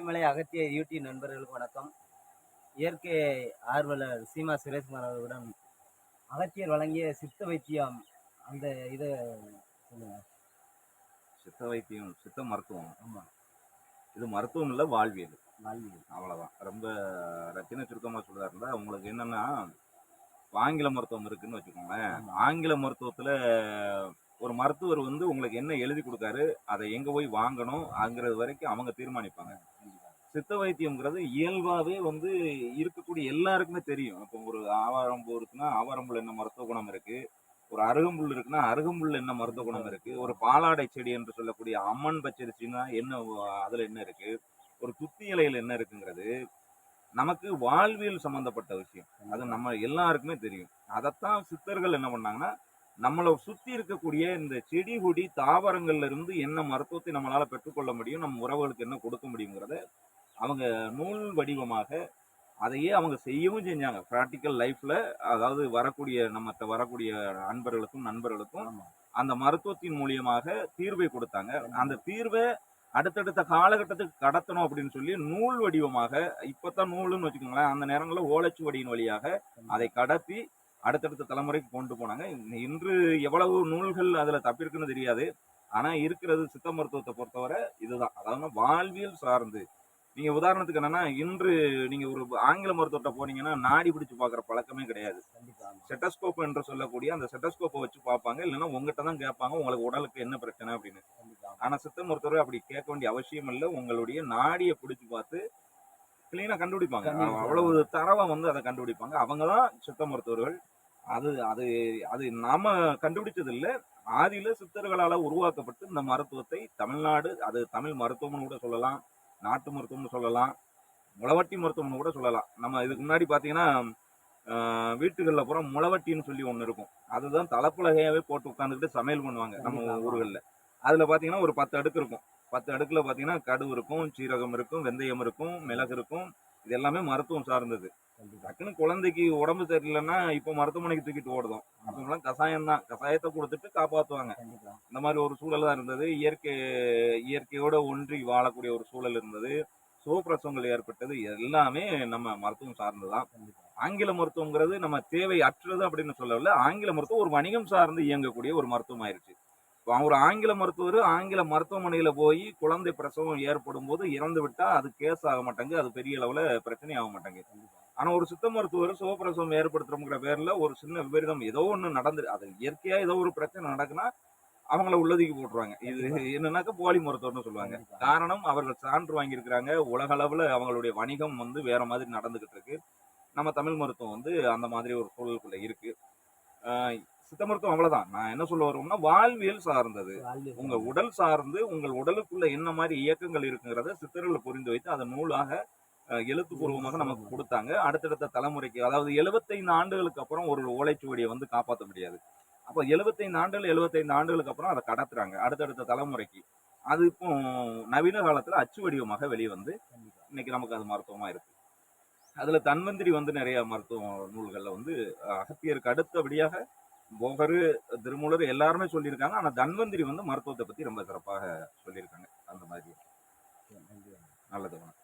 கொல்லிமலை அகத்திய YouTube நண்பர்களுக்கு வணக்கம். இயற்கை ஆர்வலர் சீமா சுரேஷ்குமார் அவர்களுடன் அகத்தியர் வழங்கிய சித்த வைத்தியம் அந்த இதை சொல்லுங்க. சித்த வைத்தியம் சித்த மருத்துவம். ஆமா. இது மருத்துவம் இல்லை வாழ்வியல். வாழ்வியல். அவ்வளவுதான். ரொம்ப ரத்தின சுருக்கமாக இருந்தா உங்களுக்கு என்னன்னா ஆங்கில மருத்துவம் இருக்குன்னு வச்சுக்கோங்களேன். ஆங்கில மருத்துவத்துல ஒரு மருத்துவர் வந்து உங்களுக்கு என்ன எழுதி கொடுக்காரு அதை எங்க போய் வாங்கணும் அங்கிறது வரைக்கும் அவங்க தீர்மானிப்பாங்க. சித்த வைத்தியம்ங்கிறது இயல்பாவே வந்து இருக்கக்கூடிய எல்லாருக்குமே தெரியும். இப்போ ஒரு ஆவாரம்பூ இருக்குன்னா ஆவாரம்புல் என்ன மருத்துவ குணம் இருக்கு? ஒரு அருகம்புல் இருக்குன்னா அருகம்புல் என்ன மருத்துவ குணம் இருக்கு? ஒரு பாலாடை செடி என்று சொல்லக்கூடிய அம்மன் பச்சரிசினா என்ன அதுல என்ன இருக்கு? ஒரு துத்தி இலையில என்ன இருக்குங்கிறது நமக்கு வாழ்வியல் சம்பந்தப்பட்ட விஷயம். அது நம்ம எல்லாருக்குமே தெரியும். அதைத்தான் சித்தர்கள் என்ன பண்ணாங்கன்னா நம்மளை சுத்தி இருக்கக்கூடிய இந்த செடி கொடி தாவரங்கள்ல இருந்து என்ன மருத்துவத்தை நம்மளால பெற்றுக்கொள்ள முடியும் நம்ம உறவுகளுக்கு என்ன கொடுக்க முடியுங்கிறத அவங்க நூல் வடிவமாக அதையே அவங்க செய்யவும் செஞ்சாங்க. ப்ராக்டிக்கல் லைஃப்ல அதாவது வரக்கூடிய நம்மகிட்ட வரக்கூடிய அன்பர்களுக்கும் நண்பர்களுக்கும் அந்த மருத்துவத்தின் மூலியமாக தீர்வை கொடுத்தாங்க. அந்த தீர்வை அடுத்தடுத்த காலகட்டத்துக்கு கடத்தணும் அப்படின்னு சொல்லி நூல் வடிவமாக இப்பதான் நூலுன்னு வச்சுக்கோங்களேன் அந்த நேரங்களில் ஓலைச்சுவடியின் வழியாக அதை கடத்தி அடுத்தடுத்த தலைமுறைக்கு கொண்டு போனாங்க. இன்று எவ்வளவு நூல்கள் அதுல தப்பிருக்குன்னு தெரியாது. ஆனா இருக்கிறது சித்த மருத்துவத்தை பொறுத்தவரை இதுதான். அதாவது வாழ்வியல் சார்ந்து நீங்க உதாரணத்துக்கு என்னன்னா இன்று நீங்க ஒரு ஆங்கில மருத்துவத்தை போனீங்கன்னா நாடி பிடிச்சு பாக்குற பழக்கமே கிடையாது. செட்டஸ்கோப் என்று சொல்லக்கூடிய அந்த செட்டஸ்கோப்பை வச்சு பார்ப்பாங்க. இல்லைன்னா உங்ககிட்ட தான் கேட்பாங்க உங்களுக்கு உடலுக்கு என்ன பிரச்சனை? அப்படின்னு. கண்டிப்பா ஆனா சித்த மருத்துவர் அப்படி கேட்க வேண்டிய அவசியம் இல்லை. உங்களுடைய நாடியை பிடிச்சு பார்த்து கிளீனா கண்டுபிடிப்பாங்க. அவ்வளவு தரவா வந்து அதை கண்டுபிடிப்பாங்க. அவங்க தான் சித்த மருத்துவர்கள். அது அது அது நாம கண்டுபிடிச்சது இல்ல ஆதியில சித்தர்களால உருவாக்கப்பட்டு இந்த மருத்துவத்தை தமிழ்நாடு அது தமிழ் மருத்துவம்னு கூட சொல்லலாம். நாட்டு மருத்துவம்னு சொல்லலாம். முளவட்டி மருத்துவம்னு கூட சொல்லலாம். நம்ம இதுக்கு முன்னாடி பாத்தீங்கன்னா ஆஹ், வீட்டுகள்ல பூரா முளவட்டின்னு சொல்லி ஒண்ணு இருக்கும். அதுதான் தலைப்புலகையாவே போட்டு உட்காந்துக்கிட்டு சமையல் பண்ணுவாங்க நம்ம. ஊர்கள்ல. அதுல பாத்தீங்கன்னா ஒரு பத்து அடுக்கு இருக்கும். பத்து அடுக்குல பாத்தீங்கன்னா கடுகு இருக்கும் சீரகம் இருக்கும் வெந்தயம் இருக்கும் மிளகு இருக்கும். இது எல்லாமே மருத்துவம் சார்ந்தது. டக்குன்னு குழந்தைக்கு உடம்பு சரியில்லைன்னா இப்போ மருத்துவமனைக்கு தூக்கிட்டு ஓடுதோம் அப்பெல்லாம் கசாயம் தான். கசாயத்தை கொடுத்துட்டு கண்டிப்பா. இந்த மாதிரி ஒரு சூழல் தான் இருந்தது. இயற்கை இயற்கையோட ஒன்றி வாழக்கூடிய ஒரு சூழல் இருந்தது. சுகப்பிரசவங்கள் ஏற்பட்டது. எல்லாமே நம்ம மருத்துவம் சார்ந்துதான் ஆங்கில மருத்துவங்கிறது நம்ம தேவை அற்றது அப்படின்னு சொல்லல ஆங்கில மருத்துவம் ஒரு வணிகம் சார்ந்து இயங்கக்கூடிய ஒரு மருத்துவம் ஆயிருச்சு இப்போ ஒரு ஆங்கில மருத்துவர் ஆங்கில மருத்துவமனையில போய் குழந்தை பிரசவம் ஏற்படும் போது இறந்து விட்டா அது கேஸ் ஆக மாட்டாங்க அது பெரிய அளவுல பிரச்சனை ஆக மாட்டாங்க கண்டிப்பா ஆனா ஒரு சித்த மருத்துவர் சுகப்பிரசவம் ஏற்படுத்துறோங்கிற பேர்ல ஒரு சின்ன விபரீதம் ஏதோ ஒண்ணு நடந்து அது இயற்கையா ஏதோ ஒரு பிரச்சனை நடக்குன்னா அவங்கள உள்ளதுக்கு போட்டுருவாங்க. இது என்னன்னாக்கா போலி மருத்துவர்னு சொல்லுவாங்க. காரணம் அவர்கள் சான்று வாங்கியிருக்கிறாங்க. உலக அளவுல அவங்களுடைய வணிகம் வந்து வேற மாதிரி நடந்துகிட்டு இருக்கு. நம்ம தமிழ் மருத்துவம் வந்து அந்த மாதிரி ஒரு சூழலுக்குள்ள இருக்கு. சித்த மருத்துவம் அவ்வளவுதான். நான் என்ன சொல்ல வருவோம்னா வாழ்வியல் சார்ந்தது. உங்க உடல் சார்ந்து உங்கள் உடலுக்குள்ள என்ன மாதிரி இயக்கங்கள் இருக்குங்கிறத சித்தர்களை புரிந்து வைத்து அதை நூலாக எழுத்துப்பூர்வமாக நமக்கு கொடுத்தாங்க. அடுத்தடுத்த தலைமுறைக்கு அதாவது 75 ஆண்டுகளுக்கு அப்புறம் ஒரு ஓலைச்சுவடியை வந்து காப்பாற்ற முடியாது. அப்போ 75 ஆண்டுகள் 75 ஆண்டுகளுக்கு அப்புறம் அதை கடத்துறாங்க அடுத்தடுத்த தலைமுறைக்கு. அது இப்போ நவீன காலத்துல அச்சு வடிவமாக வெளியே வந்து இன்னைக்கு நமக்கு அது மருத்துவமா இருக்கு. அதுல தன்வந்திரி வந்து நிறைய மருத்துவ நூல்கள்ல வந்து அகத்தியருக்கு அடுத்தபடியாக போகரு திருமூலர் எல்லாருமே சொல்லியிருக்காங்க. ஆனா தன்வந்திரி வந்து மருத்துவத்தை பத்தி ரொம்ப சிறப்பாக சொல்லியிருக்காங்க. அந்த மாதிரி. நல்லது. வணக்கம்